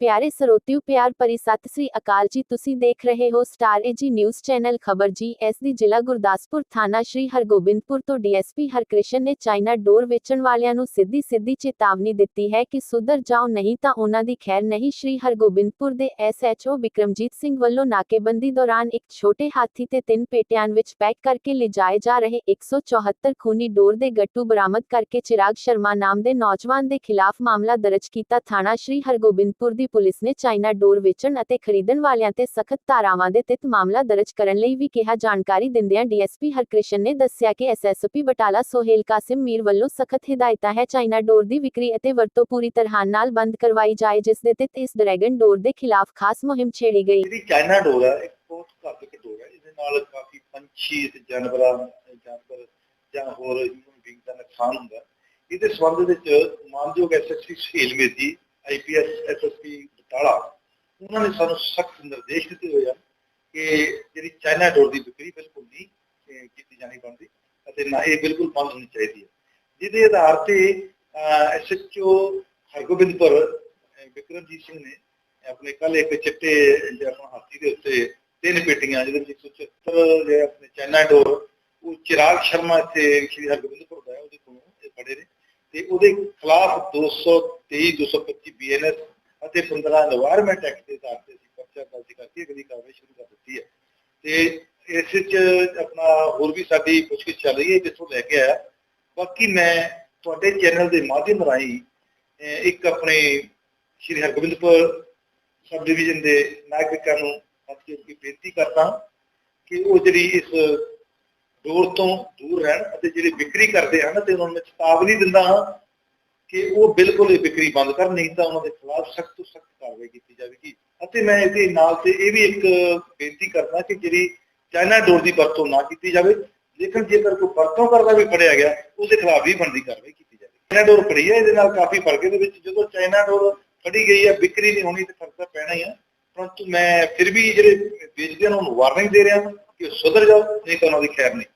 ਪਿਆਰੇ ਸਰੋਤਿਓ, ਪਿਆਰ ਭਰੀ ਸਤਿ ਸ੍ਰੀ ਅਕਾਲ ਜੀ। ਤੁਸੀਂ ਦੇਖ ਰਹੇ ਹੋ ਸਟਾਰ ਏਜੀ ਨਿਊਜ਼ ਚੈਨਲ ਖਬਰ ਜੀ। ਐਸ ਦੀ ਜ਼ਿਲ੍ਹਾ ਗੁਰਦਾਸਪੁਰ ਥਾਣਾ ਸ਼੍ਰੀ ਹਰਗੋਬਿੰਦਪੁਰ ਤੋਂ ਡੀਐਸਪੀ ਹਰਕ੍ਰਿਸ਼ਨ ਨੇ ਚਾਈਨਾ ਡੋਰ ਵੇਚਣ ਵਾਲਿਆਂ ਨੂੰ ਸਿੱਧੀ ਸਿੱਧੀ ਚੇਤਾਵਨੀ ਦਿੱਤੀ ਹੈ ਕਿ ਸੁਧਰ ਜਾਓ, ਨਹੀਂ ਤਾਂ ਉਹਨਾਂ ਦੀ ਖੈਰ ਨਹੀਂ। ਸ਼੍ਰੀ ਹਰਗੋਬਿੰਦਪੁਰ ਦੇ ਐਸਐਚਓ ਵਿਕਰਮਜੀਤ ਸਿੰਘ ਵੱਲੋਂ ਨਾਕੇਬੰਦੀ ਦੌਰਾਨ ਇੱਕ ਛੋਟੇ ਹਾਥੀ ਤੇ ਤਿੰਨ ਪੇਟਿਆਂ ਵਿੱਚ ਪੈਕ ਕਰਕੇ ਲਿਜਾਏ ਜਾ ਰਹੇ 174 ਖੂਨੀ ਡੋਰ ਦੇ ਗੱਟੂ ਬਰਾਮਦ ਕਰਕੇ ਚਿਰਾਗ ਸ਼ਰਮਾ ਨਾਮ ਦੇ ਨੌਜਵਾਨ ਦੇ ਖਿਲਾਫ ਮਾਮਲਾ ਦਰਜ ਕੀਤਾ। ਥਾਣਾ ਸ਼੍ਰੀ ਹਰਗੋਬਿੰਦਪੁਰ ਦੀ ਪੁਲਿਸ ਨੇ ਚਾਈਨਾ ਡੋਰ ਵੇਚਣ ਅਤੇ ਖਰੀਦਣ ਵਾਲਿਆਂ ਤੇ ਸਖਤ ਧਾਰਾਵਾਂ ਦੇ ਤਹਿਤ ਮਾਮਲਾ ਦਰਜ ਕਰਨ ਲਈ ਵੀ ਕਿਹਾ ਜਾਣਕਾਰੀ ਦਿੰਦਿਆਂ ਡੀਐਸਪੀ ਹਰਕ੍ਰਿਸ਼ਨ ਨੇ ਦੱਸਿਆ ਕਿ ਐਸਐਸਪੀ ਬਟਾਲਾ ਸੋਹੇਲ ਕਾਸਿਮ ਮੀਰ ਵੱਲੋਂ ਸਖਤ ਹਦਾਇਤਾਂ ਹੈ ਚਾਈਨਾ ਡੋਰ ਦੀ ਵਿਕਰੀ ਅਤੇ ਵਰਤੋਂ ਪੂਰੀ ਤਰ੍ਹਾਂ ਨਾਲ ਬੰਦ ਕਰਵਾਈ ਜਾਏ, ਜਿਸ ਦੇ ਤਹਿਤ ਇਸ ਡਰੈਗਨ ਡੋਰ ਦੇ ਖਿਲਾਫ ਖਾਸ ਮੁਹਿੰਮ ਛੇੜੀ ਗਈ। ਜਿਹੜੀ ਚਾਈਨਾ ਡੋਰ ਹੈ, ਇੱਕ ਬਹੁਤ ਘਾਤਕ ਡੋਰ ਹੈ, ਇਹਦੇ ਨਾਲ ਕਾਫੀ ਪੰਛੀ ਤੇ ਜਾਨਵਰਾਂ, ਜਾਨਵਰ ਜਾਂ ਹੋਰ ਹਿਊਮਨ ਬੀਂਗ ਦਾ ਨੁਕਸਾਨ ਹੁੰਦਾ। ਇਹਦੇ ਸੰਬੰਧ ਵਿੱਚ ਮਾਨਯੋਗ SSP Suhail Mehdi IPS SSP Batala, ਉਹਨਾਂ ਨੇ ਸਾਨੂੰ ਸਖਤ ਨਿਰਦੇਸ਼ ਦਿੱਤੇ ਹੋਏ ਆ ਕਿ ਜਿਹੜੀ ਚਾਈਨਾ ਡੋਰ ਦੀ ਵਿਕਰੀ ਬਿਲਕੁਲ ਨਹੀਂ ਕੀਤੀ ਜਾਣੀ ਬਣਦੀ ਅਤੇ ਨਾ ਇਹ ਬਿਲਕੁਲ ਬੰਦ ਹੋਣੀ ਚਾਹੀਦੀ ਹੈ। ਜਿਹਦੇ ਆਧਾਰ ਤੇ ਐਸਐਚਓ ਹਰਗੋਬਿੰਦਪੁਰ ਵਿਕਰਮਜੀਤ ਸਿੰਘ ਨੇ ਆਪਣੇ ਕੱਲ ਇੱਕ ਚਿੱਟੇ ਜਿਹੜਾ ਹਾਥੀ ਦੇ ਉੱਤੇ ਤਿੰਨ ਪੇਟੀਆਂ, ਜਿਹਦੇ ਵਿੱਚ 174 ਜਿਹੜੇ ਆਪਣੇ ਚਾਈਨਾ ਡੋਰ, ਉਹ ਚਿਰਾਗ ਸ਼ਰਮਾ ਇੱਥੇ ਸ਼੍ਰੀ ਹਰਗੋਬਿੰਦਪੁਰ ਦਾ ਉਹਦੇ ਕੋਲੋਂ ਇਹ ਫੜੇ ਨੇ ਤੇ ਉਹਦੇ ਖਿਲਾਫ 223 23225 ਬੀਐਨਐਸ ਅਤੇ 15 এনवायरमेंट ਐਕਟ ਦੇ ਆਧਾਰ ਤੇ ਅਸੀਂ ਪਰਚਾ ਦਰਜ ਕਰਕੇ ਅਗਲੀ ਕਾਰਵਾਈ ਸ਼ੁਰੂ ਕਰ ਦਿੱਤੀ ਹੈ। ਤੇ ਇਸ ਵਿੱਚ ਆਪਣਾ ਹੋਰ ਵੀ ਸਾਡੀ ਪੁੱਛਗਿੱਛ ਚੱਲ ਰਹੀ ਹੈ ਕਿੱਥੋਂ ਲੈ ਕੇ ਆਇਆ। ਬਾਕੀ ਮੈਂ ਤੁਹਾਡੇ ਚੈਨਲ ਦੇ ਮਾਧਿਅਮ ਰਾਹੀਂ ਇੱਕ ਆਪਣੇ ਸ਼੍ਰੀ ਹਰਗੋਬਿੰਦਪੁਰ ਸਬ ਡਿਵੀਜ਼ਨ ਦੇ ਨਾਗਰਿਕਾਂ ਨੂੰ ਸਤਿ ਕੀ ਬੇਨਤੀ ਕਰਦਾ ਕਿ ਉਹ ਜਿਹੜੀ ਇਸ ਦੂਰ ਤੋਂ ਦੂਰ ਰਹਿਣ ਅਤੇ ਜਿਹੜੇ ਵਿਕਰੀ ਕਰਦੇ ਹਨ, ਤੇ ਉਹਨਾਂ ਨੂੰ ਚੇਤਾਵਨੀ ਦਿੰਦਾ ਹਾਂ ਕਿ ਉਹ ਬਿਲਕੁਲ ਇਹ ਵਿਕਰੀ ਬੰਦ ਕਰਨ, ਨਹੀਂ ਤਾਂ ਉਹਨਾਂ ਦੇ ਖਿਲਾਫ ਸਖਤ ਤੋਂ ਸਖਤ ਕਾਰਵਾਈ ਕੀਤੀ ਜਾਵੇਗੀ। ਅਤੇ ਮੈਂ ਇਹਦੇ ਨਾਲ ਤੇ ਇਹ ਵੀ ਇੱਕ ਬੇਨਤੀ ਕਰਦਾ ਕਿ ਜਿਹੜੀ ਚਾਈਨਾ ਡੋਰ ਦੀ ਵਰਤੋਂ ਨਾ ਕੀਤੀ ਜਾਵੇ, ਲੇਕਿਨ ਜੇਕਰ ਕੋਈ ਵਰਤੋਂ ਕਰਦਾ ਵੀ ਫੜਿਆ ਗਿਆ, ਉਹਦੇ ਖਿਲਾਫ ਵੀ ਬਣਦੀ ਕਾਰਵਾਈ ਕੀਤੀ ਜਾਵੇ। ਚਾਈਨਾ ਡੋਰ ਫੜੀ ਹੈ, ਇਹਦੇ ਨਾਲ ਕਾਫੀ ਫ਼ਰਕ ਇਹਦੇ ਵਿੱਚ ਜਦੋਂ ਚਾਈਨਾ ਡੋਰ ਫੜੀ ਗਈ ਹੈ, ਵਿਕਰੀ ਨਹੀਂ ਹੋਣੀ ਤੇ ਫ਼ਰਕ ਤਾਂ ਪੈਣਾ ਹੀ ਹੈ ਪਰੰਤੂ ਮੈਂ ਫਿਰ ਵੀ ਜਿਹੜੇ ਵੇਚਦੇ ਹਨ ਉਹਨੂੰ ਵਾਰਨਿੰਗ ਦੇ ਰਿਹਾ ਕਿ ਉਹ ਸੁਧਰ ਜਾਓ, ਨਹੀਂ ਤਾਂ ਉਹਨਾਂ ਦੀ ਖੈਰ ਨਹੀਂ।